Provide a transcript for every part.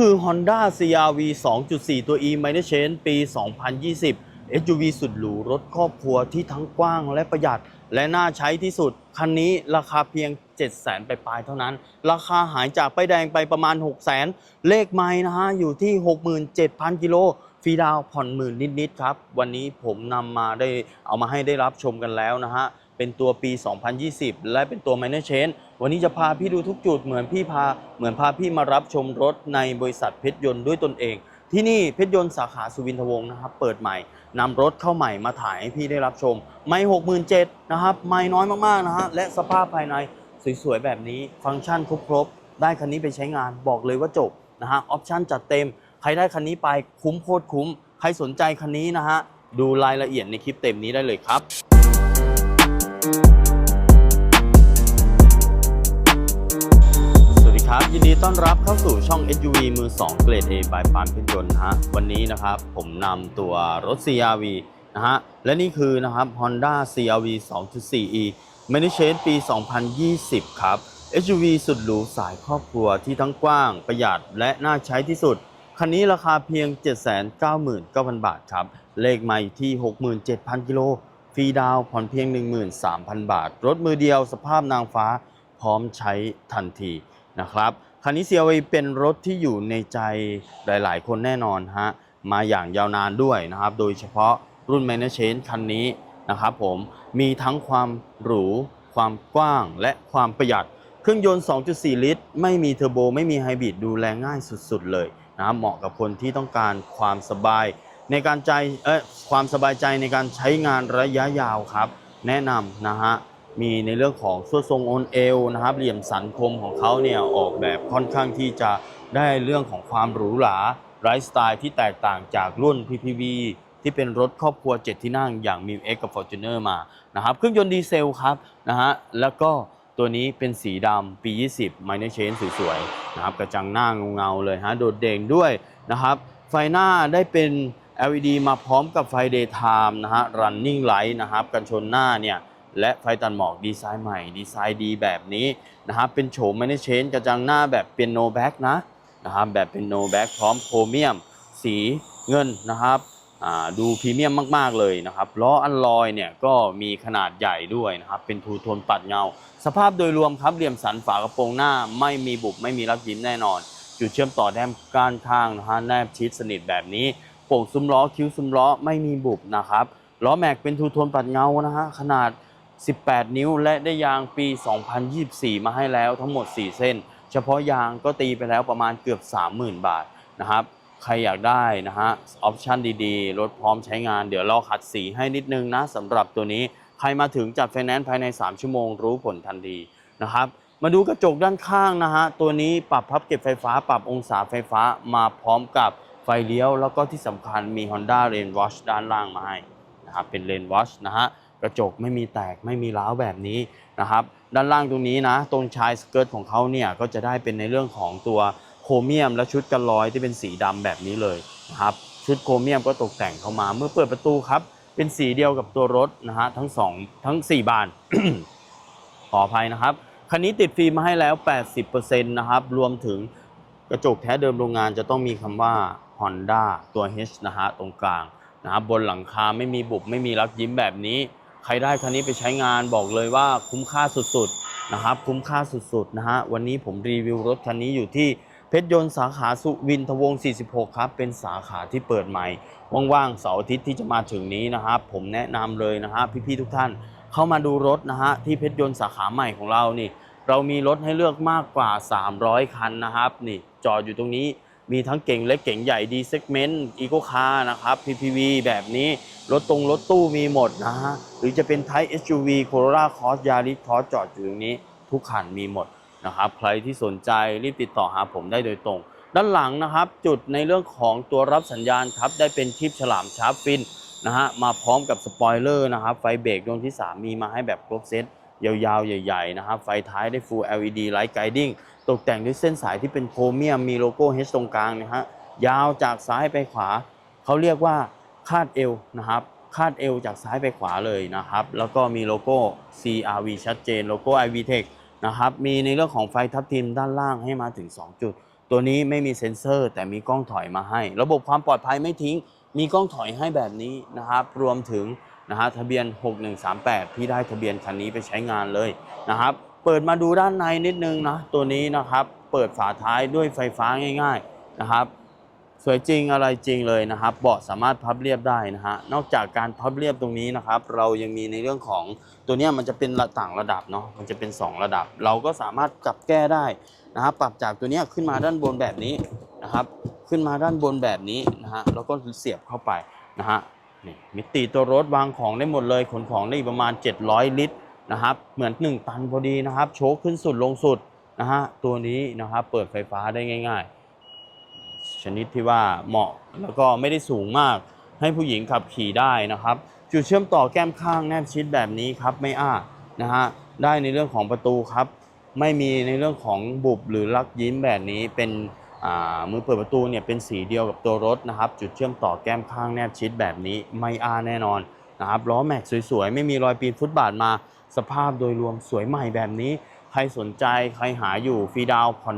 คือ Honda CRV 2.4 ตัว E Minor Change ปี 2020 SUV สุดหรูรถครอบครัวที่ทั้งกว้างและประหยัด และน่าใช้ที่สุด คันนี้ราคาเพียง 700,000 ปลายๆเท่านั้น ราคาหายจากป้ายแดงไปประมาณ 600,000 เลขไม้นะฮะ อยู่ที่ 67,000 กิโลฟรีดาวผ่อนหมื่นนิด ๆ ครับ วันนี้ผมนำมาได้เอามาให้ได้รับชมกันแล้วนะฮะ เป็นตัวปี 2020 และเป็นตัว Minor Change วันนี้จะพาพี่ดูทุกจุดเหมือนพี่พาเหมือนพาพี่มารับชมรถในบริษัทเพชรยนต์ด้วยตนเอง ที่นี่เพชรยนต์สาขาสุวินทวงศ์นะครับ เปิดใหม่นำรถเข้าใหม่มาถ่ายให้พี่ได้รับชม ไม่67,000นะครับ ไม่น้อยมากๆนะฮะและสภาพภายในสวยๆแบบนี้ฟังก์ชันครบๆได้คันนี้ไปใช้งานบอกเลยว่าจบนะฮะออปชั่นจัดเต็ม ใครได้คันนี้ไปคุ้มโคตรคุ้ม ใครสนใจคันนี้นะฮะดูรายละเอียดในคลิปเต็มนี้ได้เลยครับ ครับ ยินดีต้อนรับเข้าสู่ช่อง SUV มือ 2 เกรด A บายปานเพชรยนต์นะฮะวันนี้นะครับผมนำตัวรถ CRV นะฮะและนี่คือนะครับ Honda CRV 2.4e m a n i c h a nge ปี 2020 ครับ SUV สุดหรูสายครอบครัวที่ทั้งกว้างประหยัดและน่าใช้ที่สุด คันนี้ราคาเพียง 799,000 บาทครับ เลขไม่ที่ 67,000 กิโลฟรีดาวน์ผ่อนเพียง 13,000 บาท รถมือเดียวสภาพนางฟ้าพร้อมใช้ทันที นะครับคันนี้ CRV เป็นรถที่อยู่ในใจหลาย ๆ คนแน่นอนฮะมาอย่างยาวนานด้วยนะครับ โดยเฉพาะรุ่น m a n a g e คันนี้นะครับผมมีทั้งความหรู ความกว้างและความประหยัด เครื่องยนต์ 2.4 ลิตร ไม่มีเทอร์โบ ไม่มีไฮบริดดูแลง่ายสุด ๆ เลยนะครับเหมาะกับคนที่ต้องการความสบาย ในการใจเอ้ยความสบายใจในการใช้งานระยะยาวครับ แนะนำนะฮะ มีในเรื่องของส่วนทรงโอนเอวนะครับ เหลี่ยมสันคมของเขาเนี่ยออกแบบค่อนข้างที่จะได้เรื่องของความหรูหราไลฟ์สไตล์ที่แตกต่างจากรุ่น PPV ที่เป็นรถครอบครัว 7 ที่นั่งอย่าง m i X กับ Fortuner มานะครับเครื่องยนต์ดีเซลครับนะฮะแล้วก็ตัวนี้เป็นสีดำปี 20 Minor Change สวยๆนะครับกระจังหน้าเงาๆเลยฮะโดดเด่นด้วยนะครับไฟหน้าได้เป็น LED มาพร้อมกับไฟ Daytime นะฮะ Running Light นะครับกันชนหน้าเนี่ย และไฟตัดหมอกดีไซน์ใหม่ดีไซน์ดีแบบนี้นะครับเป็นโฉมไม่ได้เชนกระจังหน้าแบบเป็นโนแบ็กนะนะครับแบบเป็นโนแบ็กพร้อมโครเมียม สีเงินนะครับดูพรีเมียมมาก ๆ เลยนะครับล้ออัลลอยเนี่ยก็มีขนาดใหญ่ด้วยนะครับเป็นทูโทนปัดเงา สภาพโดยรวมครับเหลี่ยมสันฝากระโปรงหน้าไม่มีบุบไม่มีรักยิ้มแน่นอน จุดเชื่อมต่อแดมก้านข้างนะฮะแนบชิดสนิทแบบนี้โป่งซุ้มล้อคิ้วซุ้มล้อไม่มีบุบนะครับล้อแม็กเป็นทูโทนปัดเงานะฮะขนาด 18 นิ้วและได้ยางปี 2024 มาให้แล้วทั้งหมด 4 เส้น เฉพาะยางก็ตีไปแล้วประมาณเกือบ 30,000 บาทนะครับ ใครอยากได้นะฮะออปชันดีๆ รถพร้อมใช้งานเดี๋ยวเราขัดสีให้นิดนึงนะสำหรับตัวนี้ ใครมาถึงจัดไฟแนนซ์ภายใน 3 ชั่วโมงรู้ผลทันทีนะครับมาดูกระจกด้านข้างนะฮะ ตัวนี้ปรับพับเก็บไฟฟ้า ปรับองศาไฟฟ้ามาพร้อมกับไฟเลี้ยว แล้วก็ที่สำคัญมี Honda Rain Watch ด้านล่างมาให้นะครับ เป็น Rain Watch นะฮะ กระจกไม่มีแตกไม่มีร้าวแบบนี้นะครับ ด้านล่างตรงนี้นะ ตรงชายสเกิร์ตของเขาเนี่ยก็จะได้เป็นในเรื่องของตัวโครเมียม และชุดกันรอยที่เป็นสีดำแบบนี้เลยนะครับชุดโครเมียมก็ตกแต่งเข้ามา เมื่อเปิดประตูครับ เป็นสีเดียวกับตัวรถนะฮะทั้งสองทั้ง 4 บานขออภัยนะครับคันนี้ติดฟิล์มมาให้แล้ว 80%นะครับ รวมถึงกระจกแท้เดิมโรงงานจะต้องมีคำว่า Honda ตัว H นะฮะตรงกลางนะครับบนหลังคาไม่มีบุบไม่มีรักยิ้มแบบนี้ ใครได้คันนี้ไปใช้งานบอกเลยว่าคุ้มค่าสุดๆนะครับคุ้มค่าสุดๆนะฮะวันนี้ผมรีวิวรถคันนี้อยู่ที่เพชรยนต์สาขาสุวินทวงศ์46 ครับ เป็นสาขาที่เปิดใหม่ ว่างๆเสาร์อาทิตย์ที่จะมาถึงนี้นะครับ ผมแนะนำเลยนะฮะพี่ๆทุกท่านเข้ามาดูรถนะฮะที่เพชรยนต์สาขาใหม่ของเรานี่ เรามีรถให้เลือกมากกว่า 300 คันนะครับนี่จอดอยู่ตรงนี้ มีทั้งเก่งเล็กเก่งใหญ่ดีเซกเมนต์อีโคคาร์นะครับ PPV แบบนี้ รถตรงรถตู้มีหมดนะฮะ หรือจะเป็น Type SUV Corolla Cross Yaris Cross จอดอยู่ตรงนี้ ทุกคันมีหมดนะครับ ใครที่สนใจรีบติดต่อหาผมได้โดยตรง ด้านหลังนะครับ จุดในเรื่องของตัวรับสัญญาณครับ ได้เป็นคลิปฉลามชาร์ปฟินนะฮะ มาพร้อมกับสปอยเลอร์นะครับ ไฟเบรกดวงที่ 3 มีมาให้แบบครบเซตยาวๆ ใหญ่ ๆ นะครับ ไฟท้ายได้ Full LED Light Guiding ตกแต่งด้วยเส้นสายที่เป็นโครเมียมมีโลโก้ H ตรงกลางนะฮะยาวจากซ้ายไปขวา เขาเรียกว่าคาดเอวนะครับคาดเอวจากซ้ายไปขวาเลยนะครับ แล้วก็มีโลโก้ CRV ชัดเจน โลโก้ iVTech นะครับ มีในเรื่องของไฟทับทิมด้านล่างให้มาถึง 2 จุด ตัวนี้ไม่มีเซ็นเซอร์ แต่มีกล้องถอยมาให้ ระบบความปลอดภัยไม่ทิ้ง มีกล้องถอยให้แบบนี้นะครับ รวมถึงนะฮะทะเบียน 6138 พี่ได้ทะเบียนคันนี้ไปใช้งานเลยนะครับ เปิดมาดูด้านในนิดนึงนะตัวนี้นะครับ เปิดฝาท้ายด้วยไฟฟ้าง่าย ๆนะครับ สวยจริงอะไรจริงเลยนะครับ เบาะสามารถพับเรียบได้นะฮะนอกจากการพับเรียบตรงนี้นะครับ เรายังมีในเรื่องของตัวนี้มันจะเป็นระต่างระดับเนาะมันจะเป็น 2 ระดับ เราก็สามารถกลับแก้ได้นะครับ ปรับจากตัวนี้ขึ้นมาด้านบนแบบนี้นะครับ ขึ้นมาด้านบนแบบนี้นะฮะแล้วก็เสียบเข้าไปนะฮะนี่มิติตัวรถวางของได้หมดเลยขนของได้ประมาณ 700 ลิตร นะครับเหมือน 1 ตันพอดีนะครับโชคขึ้นสุดลงสุดนะฮะตัวนี้นะครับเปิดไฟฟ้าได้ง่าย ๆ ชนิดที่ว่าเหมาะแล้วก็ไม่ได้สูงมากให้ผู้หญิงขับขี่ได้นะครับ จุดเชื่อมต่อแก้มข้างแนบชิดแบบนี้ครับไม่อ้านะฮะได้ในเรื่องของประตูครับ ไม่มีในเรื่องของบุบหรือลักยิ้มแบบนี้เป็นมือเปิดประตูเนี่ยเป็นสีเดียวกับตัวรถนะครับ จุดเชื่อมต่อแก้มข้างแนบชิดแบบนี้ไม่อ้าแน่นอนนะครับล้อแม็กสวยๆ ไม่มีรอยปีนฟุตบาทมา สภาพโดยรวมสวยใหม่แบบนี้ ใครสนใจใครหาอยู่ฟรีดาวน์ผ่อน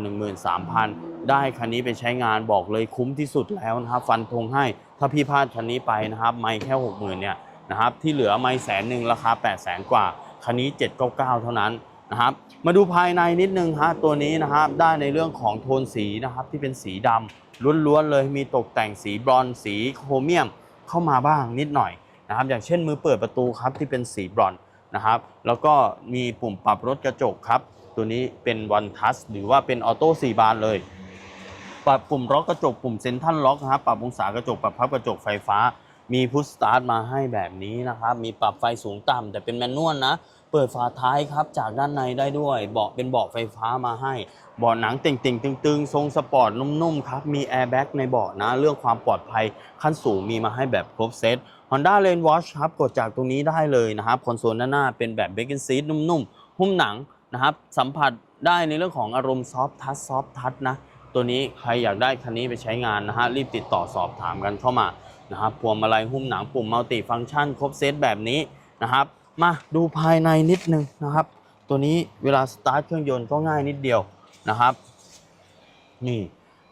13,000 ได้คันนี้ไปใช้งานบอกเลยคุ้มที่สุดแล้วนะครับ ฟันธงให้ถ้าพี่พลาดคันนี้ไปนะครับ ไม่แค่ 60,000เนี่ยนะครับที่เหลือไม่แสนหนึ่งราคา 8 0 0แสนกว่า คันนี้ 799 เท่านั้นนะครับมาดูภายในนิดนึงฮะตัวนี้นะครับได้ในเรื่องของโทนสีนะครับที่เป็นสีดำล้วนๆเลยมีตกแต่งสีบรอนสีโครเมียมเข้ามาบ้างนิดหน่อยนะครับอย่างเช่นมือเปิดประตูครับที่เป็นสีบรอนซ นะครับ แล้วก็มีปุ่มปรับรถกระจกครับ ตัวนี้เป็นวันทัชหรือว่าเป็นออโต้สี่บานเลย ปรับปุ่มล็อกกระจกปุ่มเซนทันล็อกนะครับ ปรับองศากระจก ปรับพับกระจกไฟฟ้า มีพุชสตาร์ทมาให้แบบนี้นะครับ มีปรับไฟสูงต่ำแต่เป็นแมนนวลนะ เปิดฝาท้ายครับจากด้านในได้ด้วย เบาะเป็นเบาะไฟฟ้ามาให้ เบาะหนังเต่งๆตึงๆทรงสปอร์ตนุ่มๆครับ มีแอร์แบ็กในเบาะนะ เรื่องความปลอดภัยขั้นสูงมีมาให้แบบครบเซต Honda Lane Watch ครับ กดจากตรงนี้ได้เลยนะครับคอนโซลหน้าเป็นแบบเบ c เกนซีทนุ่มๆ หุ้มหนังนะครับ สัมผัสได้ในเรื่องของอารมณ์ซอฟทัชซอฟทัชนะ ตัวนี้ใครอยากได้คันนี้ไปใช้งานนะฮะรีบติดต่อสอบถามกันเข้ามานะครับพวงมาลัยหุ้มหนังปุ่มมัลติฟังก์ชันครบเซตแบบนี้นะครับ มาดูภายในนิดนึงนะครับ ตัวนี้เวลาสตาร์ทเครื่องยนต์ก็ง่ายนิดเดียว นะครับ นี่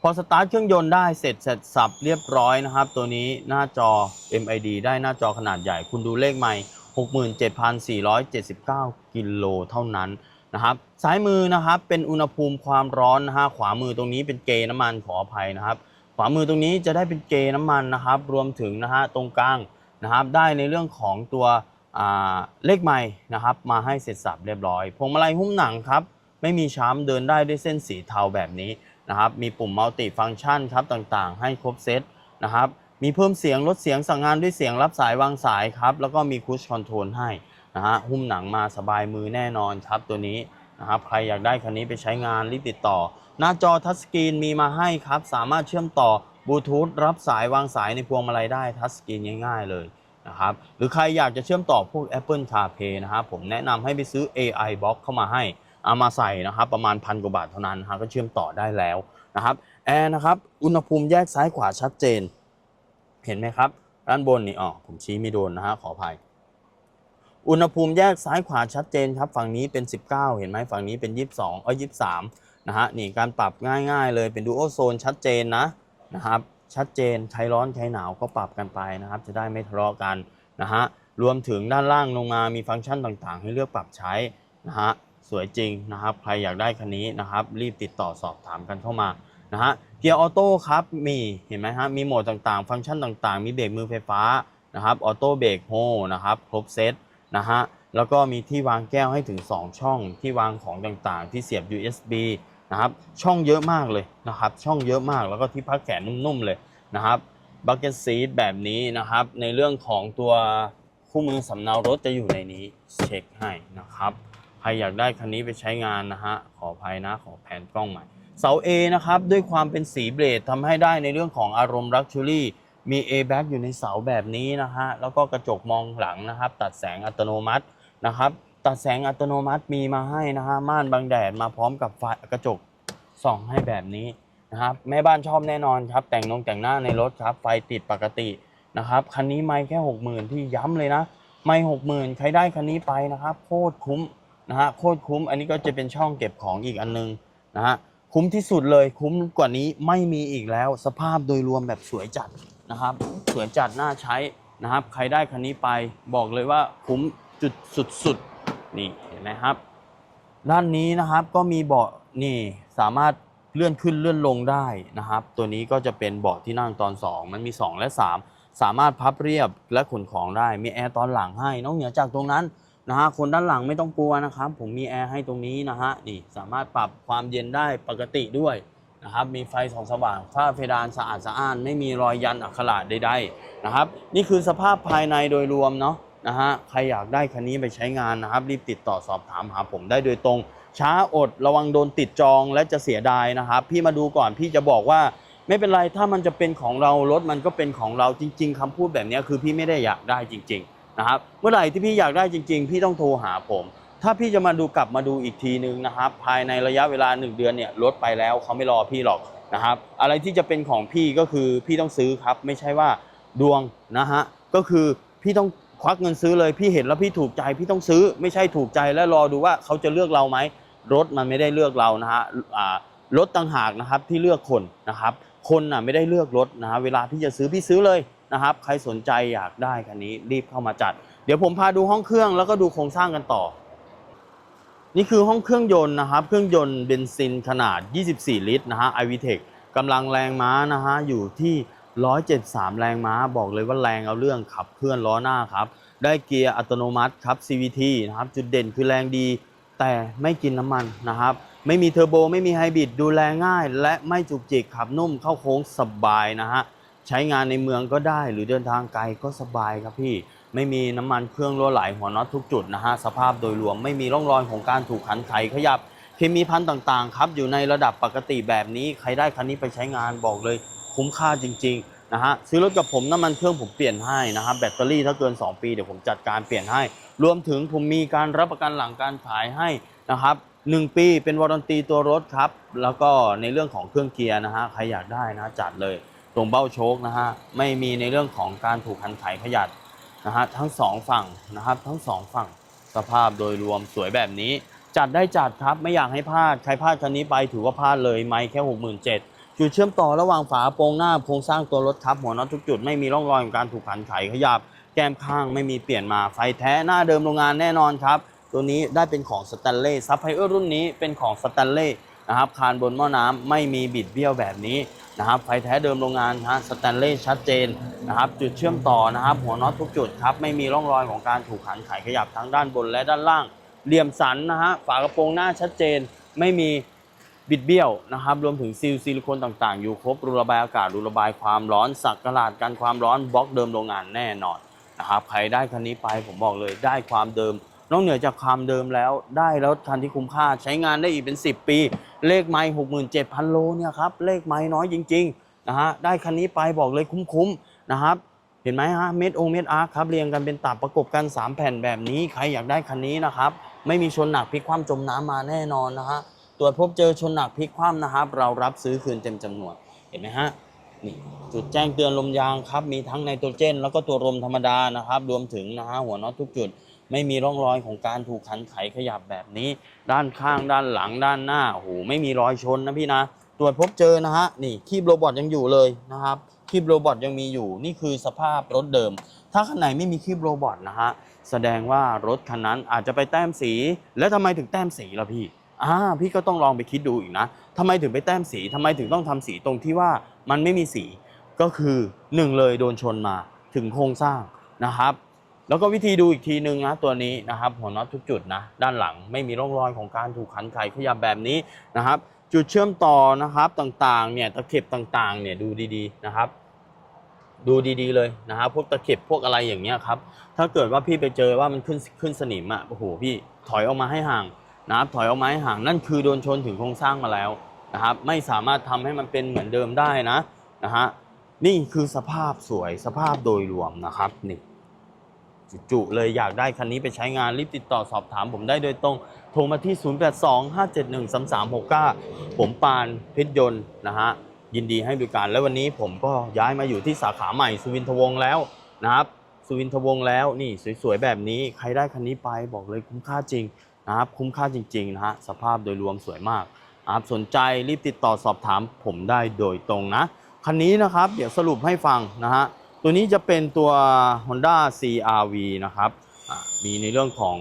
พอสตาร์ทเครื่องยนต์ได้เสร็จเสร็จสับเรียบร้อยนะครับ ตัวนี้หน้าจอ MID ได้หน้าจอขนาดใหญ่ คุณดูเลขใหม่ 67,479 กิโลเท่านั้นนะครับซ้ายมือนะครับเป็นอุณหภูมิความร้อนนะฮะขวามือตรงนี้เป็นเกณฑ์น้ำมันขออภัยนะครับ ขวามือตรงนี้จะได้เป็นเกณฑ์น้ำมันนะครับ รวมถึงนะฮะตรงกลางนะครับ ได้ในเรื่องของตัวเลขใหม่นะครับ มาให้เสร็จสับเรียบร้อยพวงมาลัยหุ้มหนังครับ ไม่มีช้ำเดินได้ด้วยเส้นสีเทาแบบนี้นะครับ มีปุ่มมัลติฟังก์ชันครับต่างๆ ให้ครบเซตนะครับ มีเพิ่มเสียงลดเสียงสั่งงานด้วยเสียงรับสายวางสายครับ แล้วก็มีคูชคอนโทรลให้นะฮะ หุ้มหนังมาสบายมือแน่นอนครับตัวนี้นะครับ ใครอยากได้คันนี้ไปใช้งานรีบติดต่อ หน้าจอทัชสกรีนมีมาให้ครับ สามารถเชื่อมต่อบลูทูธรับสายวางสายในพวงมาลัยได้ทัชสกรีนง่าย ๆ เลยนะครับ หรือใครอยากจะเชื่อมต่อพวก Apple CarPlay นะครับผมแนะนำให้ไปซื้อ AI Box เข้ามาให้ เอามาใส่นะครับประมาณพันกว่าบาทเท่านั้นนะฮะก็เชื่อมต่อได้แล้วนะครับแอร์นะครับอุณหภูมิแยกซ้ายขวาชัดเจน เห็นไหมครับด้านบนนี่อ๋อผมชี้ไม่โดนนะฮะขออภัยอุณหภูมิแยกซ้ายขวาชัดเจนครับฝั่งนี้เป็น 19 เห็นไหมฝั่งนี้เป็น 22เอ้ย23นะฮะนี่การปรับง่ายๆ เลยเป็นดูโอโซนชัดเจนนะนะครับชัดเจนใครร้อนใครหนาวก็ปรับกันไปนะครับ จะได้ไม่ทะเลาะกันนะฮะรวมถึงด้านล่างลงมามีฟังก์ชันต่างๆ ให้เลือกปรับใช้นะฮะ สวยจริงนะครับ ใครอยากได้คันนี้นะครับ รีบติดต่อสอบถามกันเข้ามานะฮะเกียร์ออโต้ครับมีเห็นไหมฮะมีโหมดต่างๆ ฟังก์ชันต่างๆ มีเบรกมือไฟฟ้านะครับออโต้เบรกโฮนะครับครบเซตนะฮะแล้วก็มีที่วางแก้วให้ถึง 2 ช่องที่วางของต่างๆ ที่เสียบ USB นะครับช่องเยอะมากเลยนะครับ ช่องเยอะมากแล้วก็ที่พักแขนนุ่มๆเลยนะครับบักเก็ตซีทแบบนี้นะครับ ในเรื่องของตัวคู่มือสำเนารถจะอยู่ในนี้เช็คให้นะครับ รอยากได้คันนี้ไปใช้งานนะฮะ ขออภัยนะ ขอแผนกล้องใหม่ เสา A นะครับ ด้วยความเป็นสีเบรดทำให้ได้ในเรื่องของอารมณ์ลักชัวรี่ มี A back อยู่ในเสาแบบนี้นะฮะ แล้วก็กระจกมองหลังนะครับ ตัดแสงอัตโนมัตินะครับ ตัดแสงอัตโนมัติมีมาให้นะฮะ ม่านบังแดดมาพร้อมกับไฟกระจกส่องให้แบบนี้นะครับ แม่บ้านชอบแน่นอนครับ แต่งนงแต่งหน้าในรถครับ ไฟติดปกตินะครับ คันนี้ไม่แค่ 60,000 ที่ย้ำเลยนะ ไม่ 60,000 ใครได้คันนี้ไปนะครับ โคตรคุ้ม นะฮะโคตรคุ้มอันนี้ก็จะเป็นช่องเก็บของอีกอันนึงนะฮะคุ้มที่สุดเลยคุ้มกว่านี้ไม่มีอีกแล้ว สภาพโดยรวมแบบสวยจัดนะครับ สวยจัดน่าใช้นะครับ ใครได้คันนี้ไปบอกเลยว่าคุ้มจุดสุดๆนี่เห็นไหมครับ ด้านนี้นะครับก็มีเบาะนี่สามารถเลื่อนขึ้นเลื่อนลงได้นะครับ ตัวนี้ก็จะเป็นเบาะที่นั่งตอน 2 มันมี 2 และ 3 สามารถพับเรียบและขนของได้มีแอร์ตอนหลังให้นอกเหนือจากตรงนั้น นะฮะคนด้านหลังไม่ต้องกลัวนะครับ ผมมีแอร์ให้ตรงนี้นะฮะนี่สามารถปรับความเย็นได้ปกติด้วยนะครับมีไฟสองสว่างฝ้าเพดานสะอาดสะอ้าน ไม่มีรอยยันอักขระใดๆนะครับนี่คือสภาพภายในโดยรวมเนาะนะฮะใครอยากได้คันนี้ไปใช้งานนะครับ รีบติดต่อสอบถามหาผมได้โดยตรง ช้าอดระวังโดนติดจองและจะเสียดายนะครับ พี่มาดูก่อนพี่จะบอกว่าไม่เป็นไรถ้ามันจะเป็นของเรารถมันก็เป็นของเราจริง ๆคำพูดแบบนี้คือพี่ไม่ได้อยากได้จริง ๆ นะครับเมื่อไหร่ที่พี่อยากได้จริง ๆ พี่ต้องโทรหาผม ถ้าพี่จะมาดูกลับมาดูอีกทีนึงนะครับ ภายในระยะเวลา 1 เดือนเนี่ยรถไปแล้วเขาไม่รอพี่หรอกนะครับ อะไรที่จะเป็นของพี่ก็คือพี่ต้องซื้อครับ ไม่ใช่ว่าดวงนะฮะก็คือพี่ต้องควักเงินซื้อเลยพี่เห็นแล้วพี่ถูกใจพี่ต้องซื้อไม่ใช่ถูกใจแล้วรอดูว่าเขาจะเลือกเราไหมรถมันไม่ได้เลือกเรานะฮะรถต่างหากนะครับที่เลือกคนนะครับ คนน่ะไม่ได้เลือกรถนะฮะเวลาพี่จะซื้อพี่ซื้อเลย นะครับ ใครสนใจอยากได้คันนี้รีบเข้ามาจัด เดี๋ยวผมพาดูห้องเครื่องแล้วก็ดูโครงสร้างกันต่อ นี่คือห้องเครื่องยนต์นะครับ เครื่องยนต์เบนซินขนาด 24 ลิตรนะฮะ iVTEC กำลังแรงม้านะฮะอยู่ที่ 173 แรงม้า บอกเลยว่าแรงเอาเรื่องขับเคลื่อนล้อหน้าครับ ได้เกียร์อัตโนมัติครับ CVT นะครับ จุดเด่นคือแรงดีแต่ไม่กินน้ำมันนะครับ ไม่มีเทอร์โบ ไม่มีไฮบริดดูแลง่าย และไม่จุกจิกขับนุ่มเข้าโค้งสบายนะฮะ ใช้งานในเมืองก็ได้ หรือเดินทางไกลก็สบายครับพี่ ไม่มีน้ำมันเครื่องรั่วไหลหัวน็อตทุกจุดนะฮะสภาพโดยรวมไม่มีร่องรอยของการถูกขันไขขยับเคมีพันธุ์ต่างๆครับอยู่ในระดับปกติแบบนี้ใครได้คันนี้ไปใช้งานบอกเลยคุ้มค่าจริง ๆ นะฮะซื้อรถกับผมน้ำมันเครื่องผมเปลี่ยนให้นะครับแบตเตอรี่ถ้าเกิน 2 ปีเดี๋ยวผมจัดการเปลี่ยนให้ รวมถึงผมมีการรับประกันหลังการขายให้นะครับ1ปีเป็นวารันตีตัวรถครับ แล้วก็ในเรื่องของเครื่องเกียร์นะฮะใครอยากได้นะจัดเลย ตรงเบ้าโชคนะฮะไม่มีในเรื่องของการถูกขันไขขยัดนะฮะทั้งสองฝั่งนะครับทั้งสองฝั่งสภาพโดยรวมสวยแบบนี้ จัดได้จัดครับไม่อยากให้พลาดใครพลาดคันนี้ไปถือว่าพลาดเลยไม่แค่ 67,000จุดเชื่อมต่อระหว่างฝาโปรงหน้าโครงสร้างตัวรถครับหัวน็อตทุกจุดไม่มีร่องรอยของการถูกขันไขขยับ แก้มข้างไม่มีเปลี่ยนมาไฟแท้หน้าเดิมโรงงานแน่นอนครับ ตัวนี้ได้เป็นของสแตนเล่ซับไพเออร์รุ่นนี้เป็นของสแตนเล่ นะครับคานบนหม้อน้ำไม่มีบิดเบี้ยวแบบนี้นะครับไฟแท้เดิมโรงงานฮะสแตนเล่ชัดเจนนะครับจุดเชื่อมต่อนะครับหัวน็อตทุกจุดครับไม่มีร่องรอยของการถูกขันไขขยับทั้งด้านบนและด้านล่าง เหลี่ยมสันนะฮะฝากระโปรงหน้าชัดเจน ไม่มีบิดเบี้ยวนะครับรวมถึงซีลซิลิโคนต่างๆ อยู่ครบรูระบายอากาศรูระบายความร้อนสักกระลาดกันความร้อนบล็อกเดิมโรงงานแน่นอนนะครับใครได้คันนี้ไปผมบอกเลยได้ความเดิม นอกเหนือจากความเดิมแล้วได้รถคันที่คุ้มค่าใช้งานได้อีกเป็น 10 ปี เลขไม้หกหมื่นเจ็ดพันโลเนี่ยครับเลขไม้น้อยจริงๆนะฮะได้คันนี้ไปบอกเลยคุ้มๆนะครับเห็นไหมฮะเม็ดองเม็ดอาร์ครับเรียงกันเป็นตับประกบกัน 3 แผ่นแบบนี้ใครอยากได้คันนี้นะครับไม่มีชนหนักพลิกคว่ำจมน้ำมาแน่นอนนะฮะตรวจพบเจอชนหนักพลิกคว่ำนะครับเรารับซื้อคืนเต็มจำนวนเห็นไหมฮะนี่จุดแจ้งเตือนลมยางครับมีทั้งไนโตรเจน แล้วก็ตัวลมธรรมดานะครับรวมถึงนะฮะหัวน็อตทุกจุด ไม่มีร่องรอยของการถูกขันไขขยับแบบนี้ ด้านข้างด้านหลังด้านหน้าโอ้โหไม่มีรอยชนนะพี่นะ ตรวจพบเจอนะฮะนี่คีบโรบอทยังอยู่เลยนะครับคีบโรบอทยังมีอยู่นี่คือสภาพรถเดิม ถ้าคันไหนไม่มีคีบโรบอทนะฮะแสดงว่ารถคันนั้นอาจจะไปแต้มสี แล้วทำไมถึงแต้มสีล่ะพี่อ่าพี่ก็ต้องลองไปคิดดูอีกนะทำไมถึงไปแต้มสีทำไมถึงต้องทำสีตรงที่ว่ามันไม่มีสีก็คือหนึ่งเลยโดนชนมาถึงโครงสร้างนะครับ แล้วก็วิธีดูอีกทีนึงนะตัวนี้นะครับหัวน็อตทุกจุดนะด้านหลังไม่มีร่องรอยของการถูกขันไขขยับแบบนี้นะครับ จุดเชื่อมต่อนะครับต่างๆเนี่ยตะเข็บต่างๆเนี่ยดูดีๆนะครับ ดูดีๆเลยนะครับพวกตะเข็บพวกอะไรอย่างเงี้ยครับถ้าเกิดว่าพี่ไปเจอว่ามันขึ้นขึ้นสนิมอะโอ้โหพี่ถอยออกมาให้ห่างนะครับถอยออกมาให้ห่างนั่นคือโดนชนถึงโครงสร้างมาแล้วนะครับ ไม่สามารถทำให้มันเป็นเหมือนเดิมได้นะนะฮะนี่คือสภาพสวยสภาพโดยรวมนะครับนี่ จุเลยอยากได้คันนี้ไปใช้งานรีบติดต่อสอบถามผมได้โดยตรง โทรมาที่ 0825713369 ผมปานเพชรยนต์นะฮะยินดีให้บริการแล้ววันนี้ผมก็ย้ายมาอยู่ที่สาขาใหม่สุวินทวงศ์แล้วนะครับสุวินทวงศ์แล้วนี่สวยๆแบบนี้ใครได้คันนี้ไปบอกเลยคุ้มค่าจริงนะครับคุ้มค่าจริงๆนะฮะสภาพโดยรวมสวยมากนะครับสนใจรีบติดต่อสอบถามผมได้โดยตรงนะคันนี้นะครับ เดี๋ยวสรุปให้ฟังนะฮะ ตัวนี้จะเป็นตัว Honda CRV นะครับมีในเรื่องของ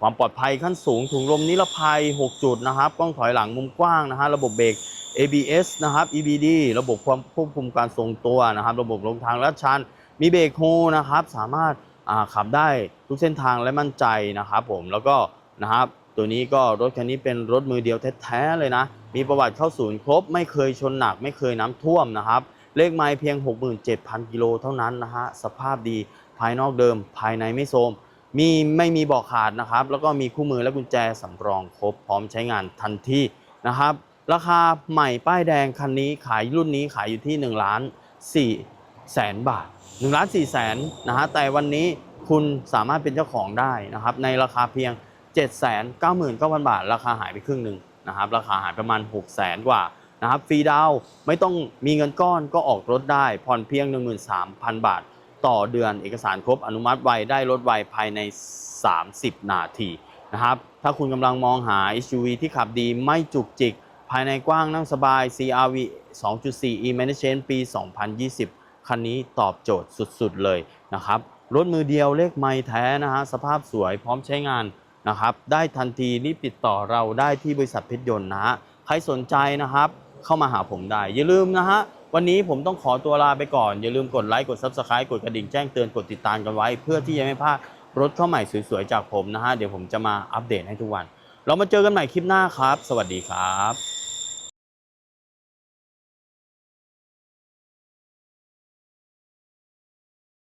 ความปลอดภัยขั้นสูงถุงลมนิรภัย 6 จุดนะครับกล้องถอยหลังมุมกว้างนะฮะระบบเบรก ABS นะครับ EBD ระบบความควบคุมการทรงตัวนะครับ ระบบลงทางลาดชัน มีเบรกโฮนะครับ สามารถขับได้ทุกเส้นทางและมั่นใจนะครับผมแล้วก็นะครับตัวนี้ก็รถคันนี้เป็นรถมือเดียวแท้ๆเลยนะ มีประวัติเข้าศูนย์ครบ ไม่เคยชนหนัก ไม่เคยน้ำท่วมนะครับ เลขไม้เพียง 67,000 กิโลเท่านั้นนะฮะ สภาพดีภายนอกเดิม ภายในไม่โทรมมีไม่มีบาะขาดนะครับ แล้วก็มีคู่มือและกุญแจสำรองครบพร้อมใช้งานทันทีนะครับ ราคาใหม่ป้ายแดงคันนี้ขายรุ่นนี้ขายอยู่ที่1ล้าน4แสนบาท1ล้าน4แสนนะฮะ แต่วันนี้คุณสามารถเป็นเจ้าของได้นะครับ ในราคาเพียง 799,000 บาท ราคาหายไปครึ่งหนึ่งนะครับ ราคาหายประมาณ 6 0 0 0 0 0 กว่า นะครับฟรีดาวไม่ต้องมีเงินก้อนก็ออกรถได้ผ่อนเพียง 13,000 บาท ต่อเดือนเอกสารครบอนุมัติไวได้รถไวภายใน 30 นาทีนะครับถ้าคุณกำลังมองหา SUV ที่ขับดีไม่จุกจิก ภายในกว้างนั่งสบาย CRV 2.4 e m a n a g e n ปี 2020 คันนี้ตอบโจทย์สุดๆเลยนะครับรถมือเดียวเลขไม้แท้นะฮะสภาพสวยพร้อมใช้งานนะครับ ได้ทันทีรีบติดต่อเราได้ที่บริษัทเพชรยนต์นะฮะใครสนใจนะครับ เข้ามาหาผมได้ อย่าลืมนะฮะ วันนี้ผมต้องขอตัวลาไปก่อน อย่าลืมกดไลค์ กด Subscribe กดกระดิ่งแจ้งเตือน กดติดตามกันไว้ เพื่อที่จะไม่พลาดรถเข้าใหม่สวยๆจากผมนะฮะ เดี๋ยวผมจะมาอัปเดตให้ทุกวัน เรามาเจอกันใหม่คลิปหน้าครับ สวัสดีครับ